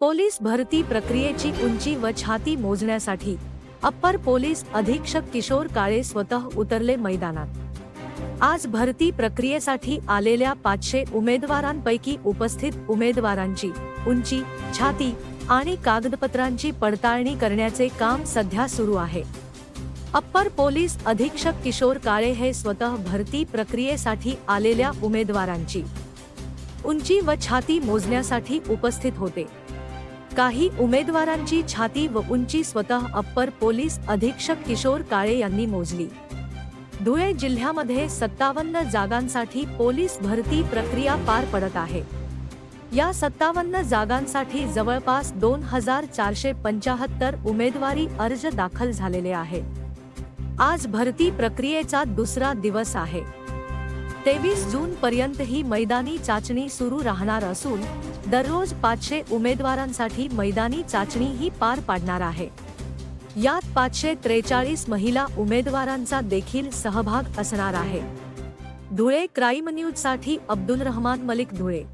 Police भरती प्रक्रियेची उंची व छाती मोजण्यासाठी अप्पर पोलीस अधीक्षक किशोर काळे स्वतः उतरले मैदानात. आज भरती प्रक्रियेसाठी आलेल्या पाचशे उमेदवारांपैकी उपस्थित उमेदवारांची उंची छाती आणि कागदपत्रांची पडताळणी करण्याचे काम सध्या सुरू आहे. अप्पर पोलीस अधीक्षक किशोर काळे हे स्वतः भरती प्रक्रियेसाठी आलेल्या उमेदवारांची उंची व छाती मोजण्यासाठी उपस्थित होते. काही उमेदवारांची छाती व उंची स्वतः अप्पर पोलीस अधीक्षक किशोर काळे यांनी मोजली. धुळे जिल्ह्यामध्ये सत्तावन्न जागांसाठी पोलीस भरती प्रक्रिया पार पडत आहे. या सत्तावन्न जागांसाठी जवळपास दोन हजार चारशे पंचाहत्तर उमेदवारी अर्ज दाखल झालेले आहेत आज भरती प्रक्रियेचा दुसरा दिवस आहे. तेवीस जून पर्यंत ही मैदानी चाचणी सुरू राहणार असून दररोज पाचशे उमेदवारांसाठी मैदानी चाचणी ही पार पाडणार आहे. यात पाचशे त्रेचाळीस महिला उमेदवारांचा देखील सहभाग असणार आहे. धुळे क्राईम न्यूजसाठी अब्दुल रहमान मलिक धुळे.